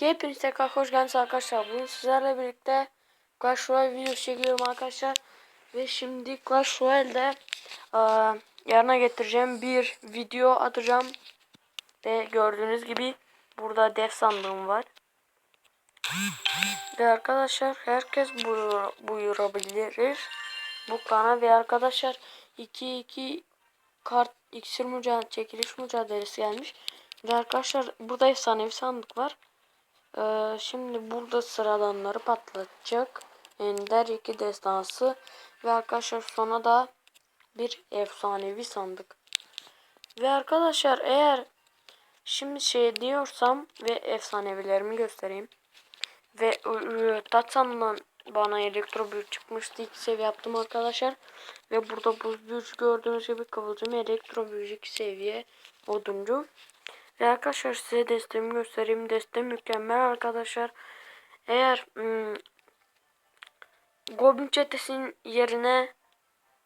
Hepinize tekrar hoş geldiniz arkadaşlar. Bugün sizlerle birlikte Clash Royale videosu çekiyorum arkadaşlar. Ve şimdi Clash Royale'de eee, yarına getireceğim bir video atacağım. Ve gördüğünüz gibi burada dev sandığım var. Ve arkadaşlar herkes buyur, buyurabilir bu kana ve arkadaşlar 2-2 kart iksir mücadele çekiliş mücadelesi gelmiş. Ve arkadaşlar burada efsanevi sandık var. Ee, şimdi burada sıradanları patlatacak. Ender 2 destansı ve arkadaşlar sonra da bir efsanevi sandık. Ve arkadaşlar eğer şimdi şey diyorsam ve efsanevilerimi göstereyim. Ve e, Tatsan'dan bana elektro büyü çıkmıştı. İki seviye yaptım arkadaşlar. Ve burada buz büyücü gördüğünüz gibi kıvılcım elektro büyücü 2 seviye oduncu. Ve arkadaşlar size desteğimi göstereyim. Destem mükemmel arkadaşlar. Eğer hmm, Goblin çetesinin yerine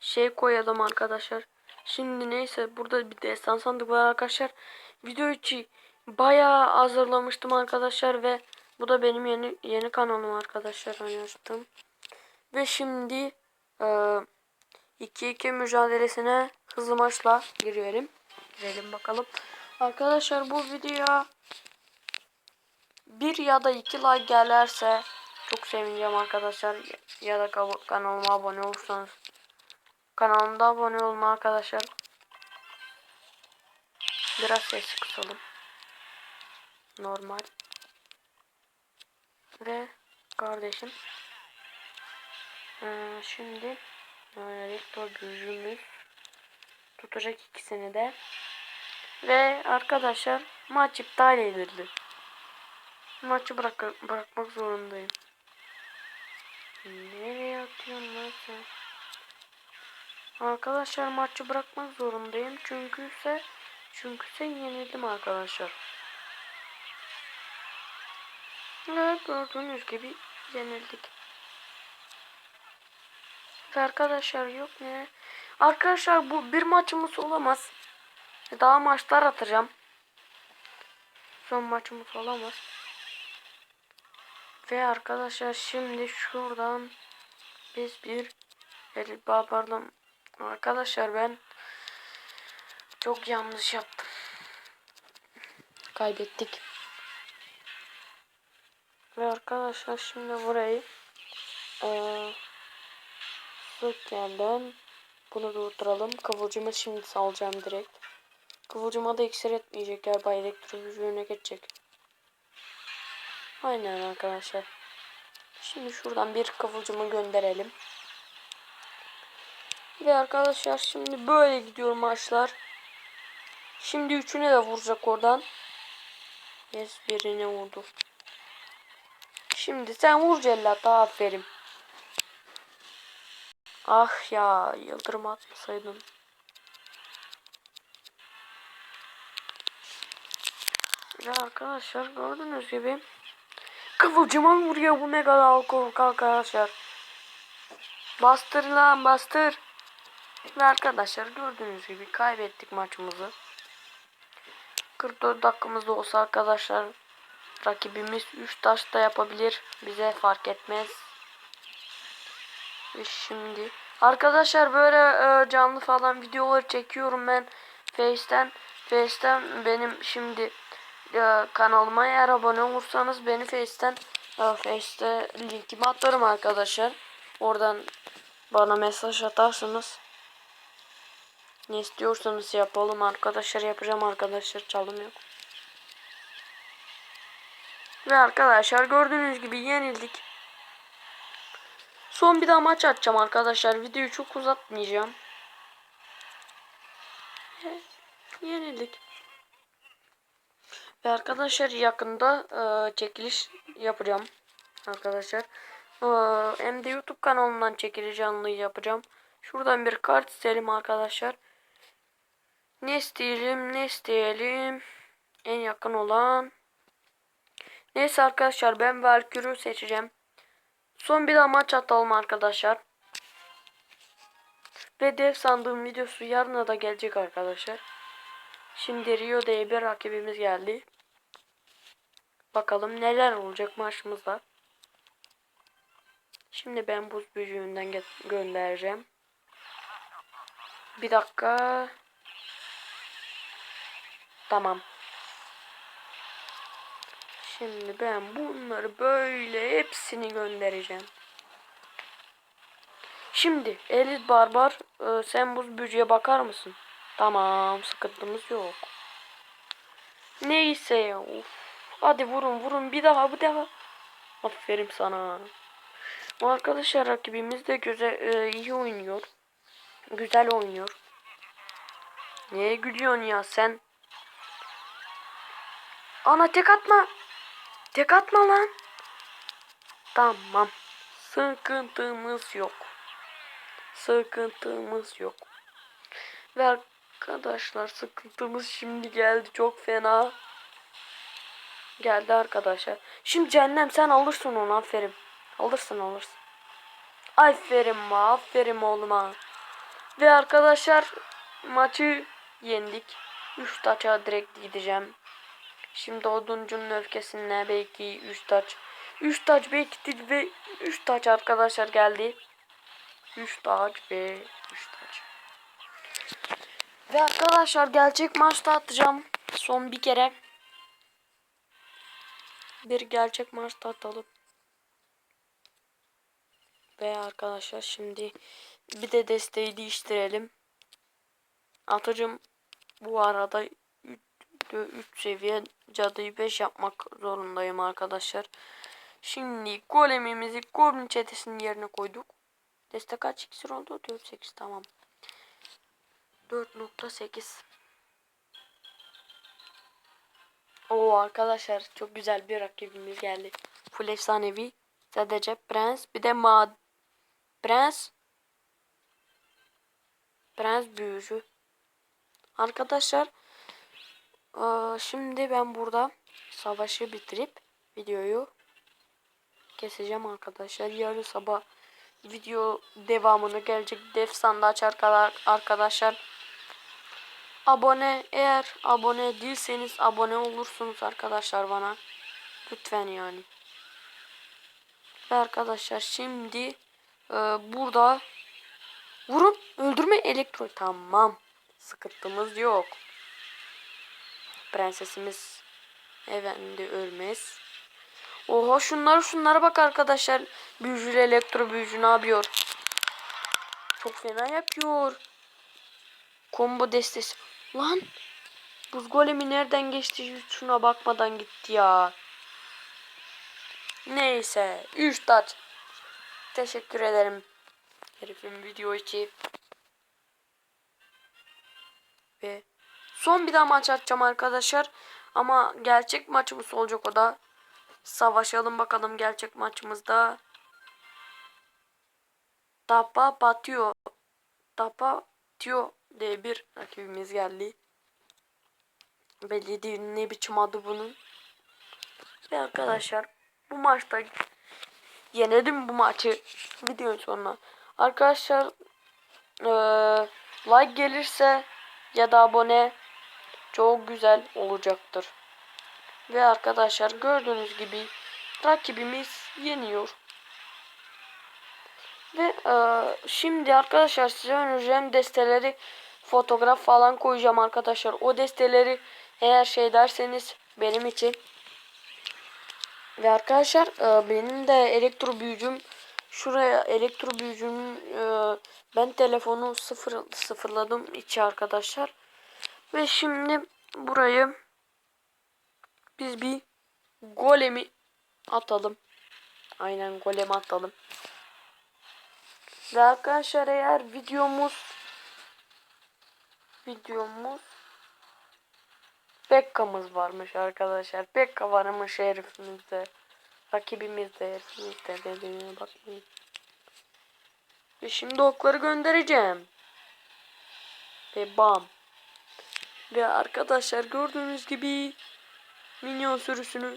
şey koyalım arkadaşlar. Şimdi neyse burada bir destan sandık var arkadaşlar. Video için bayağı hazırlamıştım arkadaşlar ve bu da benim yeni yeni kanalım arkadaşlar hani açtım. Ve şimdi 2-2 mücadelesine hızlı maçla girelim. Girelim bakalım. Arkadaşlar bu videoya bir ya da iki like gelirse çok sevineceğim arkadaşlar. Ya da kanalıma abone olursanız. Kanalımda abone olun arkadaşlar. Biraz ses kısalım. Normal. Ve kardeşim. Ee, şimdi rektör gücümüz tutacak ikisini de. Ve arkadaşlar maç iptal edildi. Maçı bırak bırakmak zorundayım. Nereye atıyorsun lan? Arkadaşlar maçı bırakmak zorundayım. Çünkü ise çünkü sen yenildim arkadaşlar. Evet gördüğünüz gibi yenildik. Arkadaşlar yok ne? Arkadaşlar bu bir maçımız olamaz. Daha maçlar atacağım. Son maçımız olamaz. Ve arkadaşlar şimdi şuradan biz bir el pardon arkadaşlar ben çok yanlış yaptım. Kaybettik. Ve arkadaşlar şimdi burayı ee, sık bunu durduralım. Kıvılcımı şimdi salacağım direkt. Kıvılcıma da iksir etmeyecek galiba elektro gücüne geçecek. Aynen arkadaşlar. Şimdi şuradan bir kıvılcımı gönderelim. Ve arkadaşlar şimdi böyle gidiyor maçlar. Şimdi üçüne de vuracak oradan. Yes birine vurdu. Şimdi sen vur cellat aferin. Ah ya yıldırım atmasaydım. Ya arkadaşlar gördüğünüz gibi kıvılcıma vuruyor bu mega alkol arkadaşlar. Bastır lan bastır. Ve arkadaşlar gördüğünüz gibi kaybettik maçımızı. 44 dakikamızda olsa arkadaşlar rakibimiz 3 taş da yapabilir. Bize fark etmez. Ve şimdi arkadaşlar böyle e, canlı falan videoları çekiyorum ben Face'ten. Face'ten benim şimdi e, kanalıma eğer abone olursanız beni Face'ten e, Face'te linkimi atarım arkadaşlar. Oradan bana mesaj atarsınız. Ne istiyorsanız yapalım arkadaşlar yapacağım arkadaşlar çalım yok. Ve arkadaşlar gördüğünüz gibi yenildik. Son bir daha maç atacağım arkadaşlar. Videoyu çok uzatmayacağım. Yenildik. Ve arkadaşlar yakında e, çekiliş yapacağım. Arkadaşlar. E, hem de YouTube kanalından çekiliş canlıyı yapacağım. Şuradan bir kart isteyelim arkadaşlar. Ne isteyelim ne isteyelim. En yakın olan. Neyse arkadaşlar ben Valkyrie'yi seçeceğim. Son bir daha maç atalım arkadaşlar. Ve dev sandığım videosu yarına da gelecek arkadaşlar. Şimdi Rio diye bir rakibimiz geldi. Bakalım neler olacak maçımızda. Şimdi ben buz büyüğünden göndereceğim. Bir dakika. Tamam. Şimdi ben bunları böyle hepsini göndereceğim. Şimdi Elit Barbar e, sen buz büyücüye bakar mısın? Tamam sıkıntımız yok. Neyse. Of. Hadi vurun vurun bir daha bir daha. Aferin sana. Bu arkadaşlar rakibimiz de güzel e, iyi oynuyor. Güzel oynuyor. Niye gülüyorsun ya sen? Ana tek atma. Tek atma lan. Tamam. Sıkıntımız yok. Sıkıntımız yok. Ve arkadaşlar sıkıntımız şimdi geldi çok fena. Geldi arkadaşlar. Şimdi cehennem sen alırsın onu aferin. Alırsın alırsın. Aferin ma aferin oğluma. Ve arkadaşlar maçı yendik. 3 taça direkt gideceğim. Şimdi oduncunun öfkesine belki 3 taç. 3 taç belki ve 3 taç arkadaşlar geldi. 3 taç ve 3 taç. Ve arkadaşlar gerçek maçta atacağım. Son bir kere. Bir gerçek maçta atalım. Ve arkadaşlar şimdi bir de desteği değiştirelim. Atıcım bu arada 3 seviye cadıyı 5 yapmak zorundayım arkadaşlar. Şimdi golemimizi goblin çetesinin yerine koyduk. Destek kaç iksir oldu? 4-8 tamam. 4.8 Oo arkadaşlar çok güzel bir rakibimiz geldi. Full efsanevi. Sadece prens bir de mad prens prens büyücü. Arkadaşlar eee, şimdi ben burada savaşı bitirip videoyu keseceğim arkadaşlar. Yarın sabah video devamını gelecek. Def sandığı açar kadar arkadaşlar. Abone eğer abone değilseniz abone olursunuz arkadaşlar bana. Lütfen yani. Ve arkadaşlar şimdi e, burada vurup öldürme elektro tamam. Sıkıntımız yok. Prensesimiz efendi ölmez. Oha şunlara şunlara bak arkadaşlar. Büyücü elektro büyücü ne yapıyor? Çok fena yapıyor. Combo destesi. Lan. Buz golemi nereden geçti? Şuna bakmadan gitti ya. Neyse. 3 taç. Teşekkür ederim. Herifin video için. Ve son bir daha maç atacağım arkadaşlar. Ama gerçek maçımız olacak o da. Savaşalım bakalım gerçek maçımızda. Tapa batıyor. Tapa diyor. D1 rakibimiz geldi. Belli değil ne biçim adı bunun. Ve arkadaşlar bu maçta yenelim bu maçı videonun sonuna. Arkadaşlar ee, like gelirse ya da abone çok güzel olacaktır. Ve arkadaşlar gördüğünüz gibi rakibimiz yeniyor. Ve e, şimdi arkadaşlar size önereceğim desteleri fotoğraf falan koyacağım arkadaşlar. O desteleri eğer şey derseniz benim için. Ve arkadaşlar e, benim de elektro büyücüm şuraya elektro büyücümün e, ben telefonu sıfır sıfırladım içi arkadaşlar. Ve şimdi burayı biz bir golemi atalım. Aynen golemi atalım. Ve arkadaşlar eğer videomuz videomuz Bekka'mız varmış arkadaşlar. Bekka varmış herifimizde. Rakibimizde herifimizde dediğine bakmayın. Ve şimdi okları göndereceğim. Ve bam. Ve arkadaşlar gördüğünüz gibi minyon sürüsünü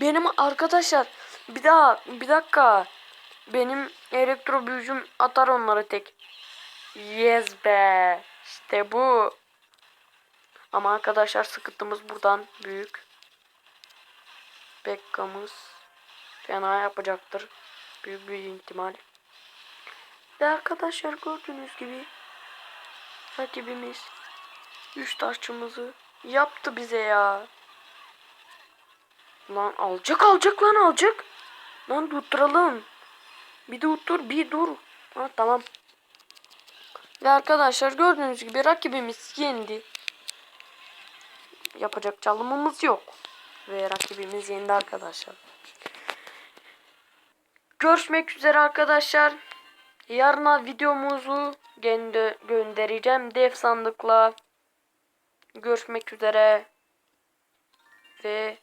benim arkadaşlar bir daha bir dakika benim elektro büyücüm atar onları tek. Yes be. İşte bu. Ama arkadaşlar sıkıntımız buradan büyük. Beckham'ız fena yapacaktır. Büyük bir ihtimal. Ve arkadaşlar gördüğünüz gibi rakibimiz 3 taşçımızı yaptı bize ya. Lan alacak alacak lan alacak. Lan tutturalım. Bir dur dur bir dur. Ha tamam. Ve arkadaşlar gördüğünüz gibi rakibimiz yendi. Yapacak çalımımız yok. Ve rakibimiz yendi arkadaşlar. Görüşmek üzere arkadaşlar. Yarına videomuzu gönde göndereceğim dev sandıkla. Görüşmek üzere. Ve